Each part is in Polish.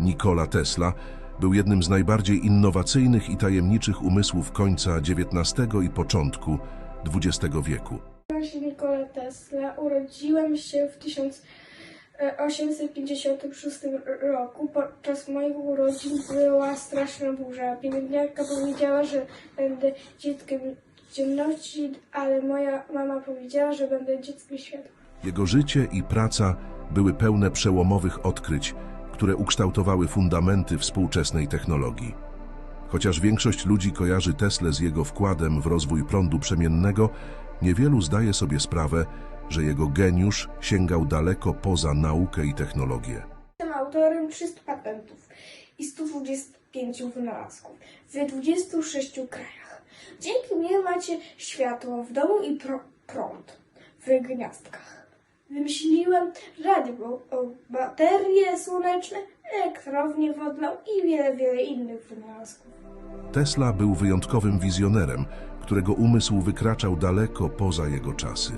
Nikola Tesla był jednym z najbardziej innowacyjnych i tajemniczych umysłów końca XIX i początku XX wieku. Nazywam się Nikola Tesla. Urodziłem się w 1856 roku. Podczas moich urodzin była straszna burza. Pielęgniarka powiedziała, że będę dzieckiem ciemności, ale moja mama powiedziała, że będę dzieckiem światła. Jego życie i praca były pełne przełomowych odkryć, które ukształtowały fundamenty współczesnej technologii. Chociaż większość ludzi kojarzy Teslę z jego wkładem w rozwój prądu przemiennego, niewielu zdaje sobie sprawę, że jego geniusz sięgał daleko poza naukę i technologię. Jestem autorem 300 patentów i 125 wynalazków w 26 krajach. Dzięki mnie macie światło w domu i prąd w gniazdkach. Wymyśliłem radio, o, baterie słoneczne, elektrownię wodną i wiele, wiele innych wynalazków. Tesla był wyjątkowym wizjonerem, którego umysł wykraczał daleko poza jego czasy.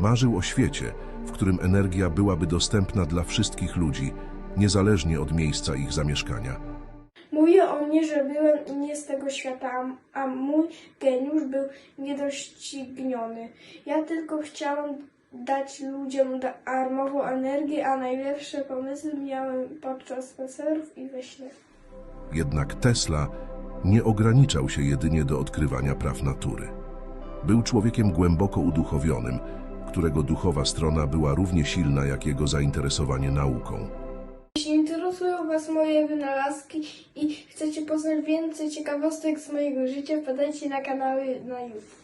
Marzył o świecie, w którym energia byłaby dostępna dla wszystkich ludzi, niezależnie od miejsca ich zamieszkania. Mówię o mnie, że byłem nie z tego świata, a- a mój geniusz był niedościgniony. Ja tylko chciałem dać ludziom darmową energię, a najlepsze pomysły miałem podczas spacerów i we śnie. Jednak Tesla nie ograniczał się jedynie do odkrywania praw natury. Był człowiekiem głęboko uduchowionym, którego duchowa strona była równie silna jak jego zainteresowanie nauką. Jeśli interesują Was moje wynalazki i chcecie poznać więcej ciekawostek z mojego życia, wpadajcie na kanały na YouTube.